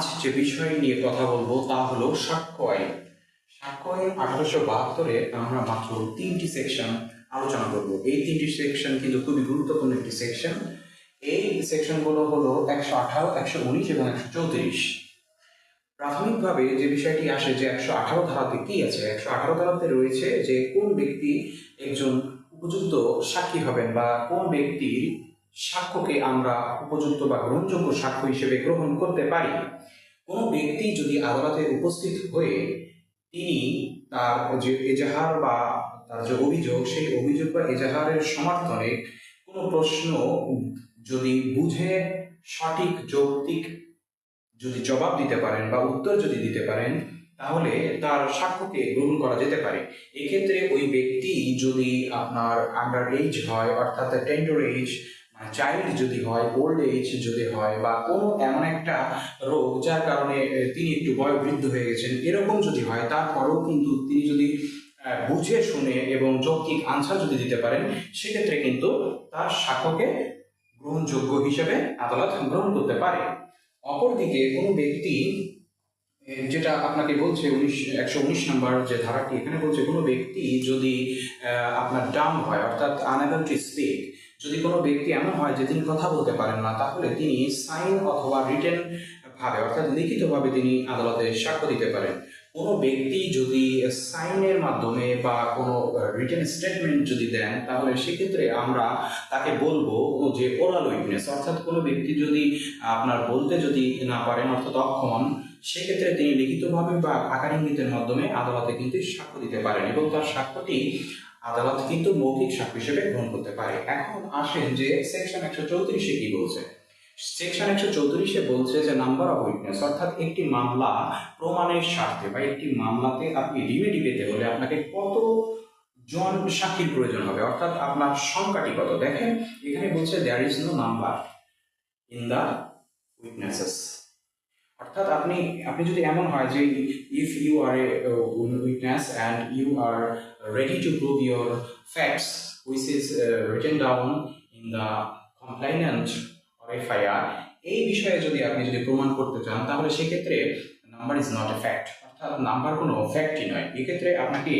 আজ যে বিষয় নিয়ে কথা বলব তা হলো সাক্ষ্য আইন সাক্ষ্য আইন আঠারোশো বাহাত্তরে আমরা মাত্র তিনটি সেকশন আলোচনা করব। এই তিনটি সেকশন কিন্তু খুবই গুরুত্বপূর্ণ একটি সেকশন এই সেকশনগুলো হলো একশো আঠারো, একশো উনিশ এবং একশো চৌত্রিশ। প্রাথমিকভাবে যে বিষয়টি আসে যে একশো আঠারো ধারাতে কি আছে? একশো আঠারো ধারাতে রয়েছে যে কোন ব্যক্তি একজন উপযুক্ত সাক্ষী হবেন বা কোন ব্যক্তির সাক্ষ্যকে আমরা উপযুক্ত বা গ্রহণযোগ্য সাক্ষ্য হিসেবে গ্রহণ করতে পারি। কোনো ব্যক্তি যদি আদালতে উপস্থিত হয়ে তিনি তার যে এজাহার বা তার যে অভিযোগ, সেই অভিযোগ বা এজাহারের সমর্থনে কোনো প্রশ্ন যদি বুঝে, সঠিক, যৌক্তিক যদি জবাব দিতে পারেন বা উত্তর যদি দিতে পারেন, তাহলে তার সাক্ষ্যকে গ্রহণ করা যেতে পারে। এক্ষেত্রে ওই ব্যক্তি যদি আপনার আন্ডার এজ হয়, অর্থাৎ টেন্ডার এজ চাইল্ড যদি হয় ওল্ড এজ যদি হয় বা কোনো এমন একটা রোগ যার কারণে তিনি একটু বয়োবৃদ্ধ হয়ে গেছেন, এরকম যদি হয়, তারপরেও কিন্তু তিনি যদি বুঝে শুনে এবং যৌক্তিক আনসার যদি দিতে পারেন, সেক্ষেত্রে কিন্তু তার সাক্ষ্যকে গ্রহণযোগ্য হিসেবে আদালত গ্রহণ করতে পারে। অপরদিকে কোনো ব্যক্তি যেটা আপনাকে বলছে উনিশ, একশো উনিশ নম্বর যে ধারাটি, এখানে বলছে কোনো ব্যক্তি যদি আপনার ডাম হয়, অর্থাৎ আনেবল টু স্পিক যদি কোনো ব্যক্তি এমন হয় যে তিনি কথা বলতে পারেন না, তাহলে তিনি সাইন অথবা রিটেন ভাবে, অর্থাৎ লিখিতভাবে তিনি আদালতে সাক্ষ্য দিতে পারেন। কোনো ব্যক্তি যদি সাইনের মাধ্যমে বা কোনো রিটেন স্টেটমেন্ট যদি দেন, তাহলে সেক্ষেত্রে আমরা তাকে বলব যে ওরাল উইটনেস অর্থাৎ কোনো ব্যক্তি যদি আপনার বলতে যদি না পারেন, অর্থাৎ অক্ষম সেক্ষেত্রে তিনি লিখিতভাবে বা আকার ইঙ্গিতের মাধ্যমে আদালতে কিন্তু সাক্ষ্য দিতে পারেন এবং তার সাক্ষ্যটি আদালত কিন্তু মৌখিক সাক্ষ্য হিসেবে গ্রহণ করতে পারে। এখন আসেন যে সেকশন একশো চৌত্রিশে কি বলছে? সেকশন একশো চৌত্রিশে বলছে যে নাম্বার অফ উইটনেস অর্থাৎ একটি মামলা প্রমাণের স্বার্থে বা একটি মামলাতে আপনি রিমেডি পেতে হলে আপনাকে কত জন সাক্ষীর প্রয়োজন হবে? অর্থাৎ আপনার সংখ্যাটি কত? দেখেন, এখানে বলছে there is no number in the witnesses অর্থাৎ আপনি আপনি যদি এমন হয় যে if you are a witness and you are ready to prove your facts which is written down in the complainant or FIR এই বিষয়ে যদি আপনি যদি প্রমাণ করতে চান, তাহলে সেক্ষেত্রে number is not a fact অর্থাৎ নাম্বার কোনো ফ্যাক্টই নয়। এক্ষেত্রে আপনাকে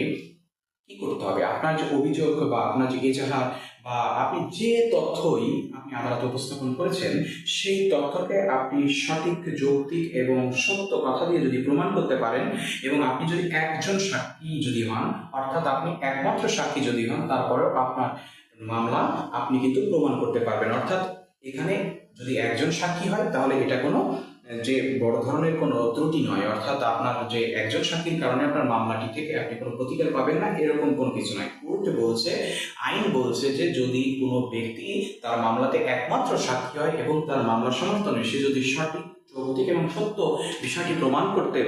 কি করতে হবে? আপনার যে অভিযোগ বা আপনার যে এজাহার বা আপনি যে তথ্যই আপনি আদালতে উপস্থাপন করেছেন, সেই তথ্যকে আপনি সঠিক যৌক্তিক এবং সত্য কথা দিয়ে যদি প্রমাণ করতে পারেন এবং আপনি যদি একজন সাক্ষী যদি হন, অর্থাৎ আপনি একমাত্র সাক্ষী যদি হন, তারপরেও আপনার মামলা আপনি কিন্তু প্রমাণ করতে পারবেন। অর্থাৎ এখানে যদি একজন সাক্ষী হয়, তাহলে এটা কোনো যে বড় ধরনের কোনো ত্রুটি নয়, অর্থাৎ আপনার যে একজন সাক্ষীর কারণে আপনার মামলাটি থেকে আপনি কোনো প্রতিকার পাবেন না, এরকম কোনো কিছু নয়। কোর্ট বলছে, আইন বলছে যে যদি কোনো ব্যক্তি তার মামলাতে একমাত্র সাক্ষী হয় এবং তার মামলার সমর্থনে সে যদি সঠিক যৌক্তিক এবং সত্য বিষয়টি প্রমাণ করতে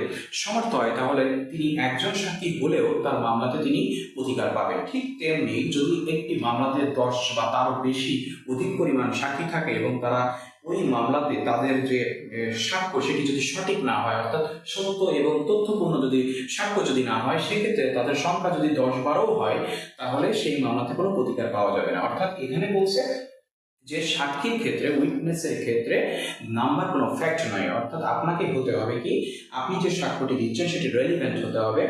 সমর্থ হয়, তাহলে তিনি একজন সাক্ষী হলেও তার মামলাতে তিনি অধিকার পাবেন। ঠিক তেমনি যদি একটি মামলাতে দশ বা তারও বেশি অধিক পরিমাণ সাক্ষী থাকে এবং তারা ওই মামলাতে তাদের যে সাক্ষ্য সেটি যদি সঠিক না হয়, অর্থাৎ সত্য এবং তথ্যপূর্ণ যদি সাক্ষ্য যদি না হয়, সেক্ষেত্রে তাদের সংখ্যা যদি দশ বারোও হয়, তাহলে সেই মামলাতে কোনো প্রতিকার পাওয়া যাবে না। অর্থাৎ এখানে বলছে যে সাক্ষীর ক্ষেত্রে উইটনেসের ক্ষেত্রে নাম্বার কোনো ফ্যাক্ট নয়। অর্থাৎ আপনাকে হতে হবে কি, আপনি যে সাক্ষ্যটি দিচ্ছেন, সেটি রেলিভেন্ট হতে হবে,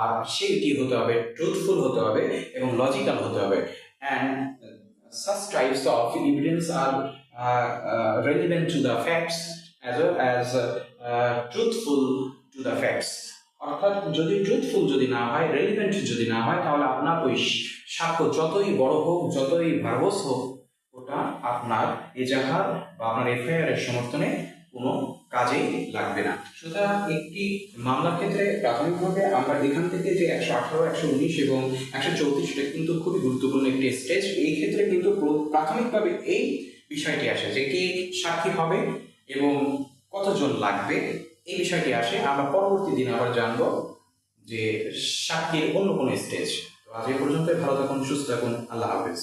আর সেইটি হতে হবে ট্রুথফুল হতে হবে এবং লজিক্যাল হতে হবে। And such types of evidence are uh, uh, relevant to the facts as well as uh, truthful to the facts. অর্থাৎ যদি ট্রুথফুল যদি না হয় রেলিভেন্ট যদি না হয় তাহলে আপনার ওই সাক্ষ্য যতই বড় হোক যতই ভার্বস হোক ওটা আপনার এজাহার বা আপনার এফআইআর এর সমর্থনে কোনো কাজেই লাগবে না। সুতরাং একটি মামলার ক্ষেত্রে প্রাথমিকভাবে আমরা এখান থেকে যে একশো আঠারো, একশো উনিশ এবং একশো চৌত্রিশ, এটা কিন্তু খুবই গুরুত্বপূর্ণ একটি স্টেজ। এই ক্ষেত্রে কিন্তু প্রাথমিকভাবে এই বিষয়টি আসে যে কে সাক্ষী হবে এবং কতজন লাগবে, এই বিষয়টি আসে। আমরা পরবর্তী দিন আবার জানব যে সাক্ষীর অন্য কোনো স্টেজ। তো আজ এই পর্যন্ত ভালো থাকুন, সুস্থ থাকুন, আল্লাহ হাফেজ।